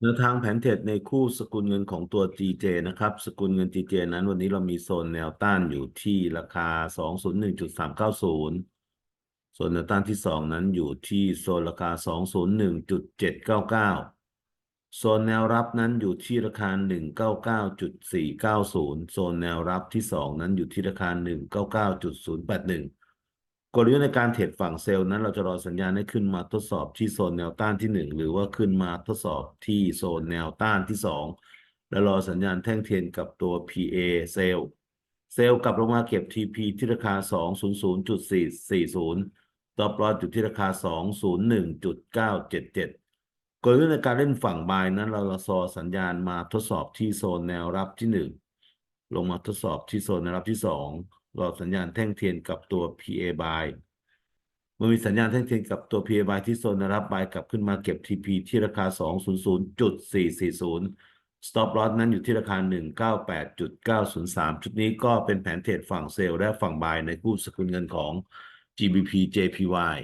แนวทางแผนเทรดในคู่สกุลเงินของตัว GJ นะครับ สกุลเงิน GJ นั้นวันนี้เรามีโซนแนวต้านอยู่ที่ราคา 201.390 ส่วนแนวต้านที่ 2 นั้นอยู่ที่โซนราคา 201.799 โซนแนวรับนั้นอยู่ที่ราคา 199.490 โซนแนวรับที่ 2 นั้นอยู่ที่ราคา 199.081 กลยุทธ์ในการเทรดฝั่งเซลล์นั้น เราจะรอสัญญาณให้ขึ้นมาทดสอบที่โซนแนวต้านที่ 1 หรือว่าขึ้นมาทดสอบที่โซนแนวต้านที่ 2 แล้วรอสัญญาณแท่งเทียนกับตัว PA เซลล์เซลล์กลับลงมาเก็บ TP ที่ราคา 200.440 stop loss อยู่ที่ราคา 201.977 กลยุทธ์ในการเล่นฝั่งบายนั้น เรารอสัญญาณมาทดสอบที่โซนแนวรับที่ 1 ลงมาทดสอบที่โซนแนวรับที่ 2 รอสัญญาณแท่งเทียนกับตัว PA buy เมื่อมีสัญญาณแท่งเทียนกับตัว PA buy ที่โซนรับ buy กลับขึ้นมาเก็บ TP ที่ราคา 200.440 stop loss นั้นอยู่ที่ราคา 198.903 ชุดนี้ก็เป็นแผนเทรดฝั่งเซลล์และฝั่ง buy ในคู่สกุลเงินของ GBP JPY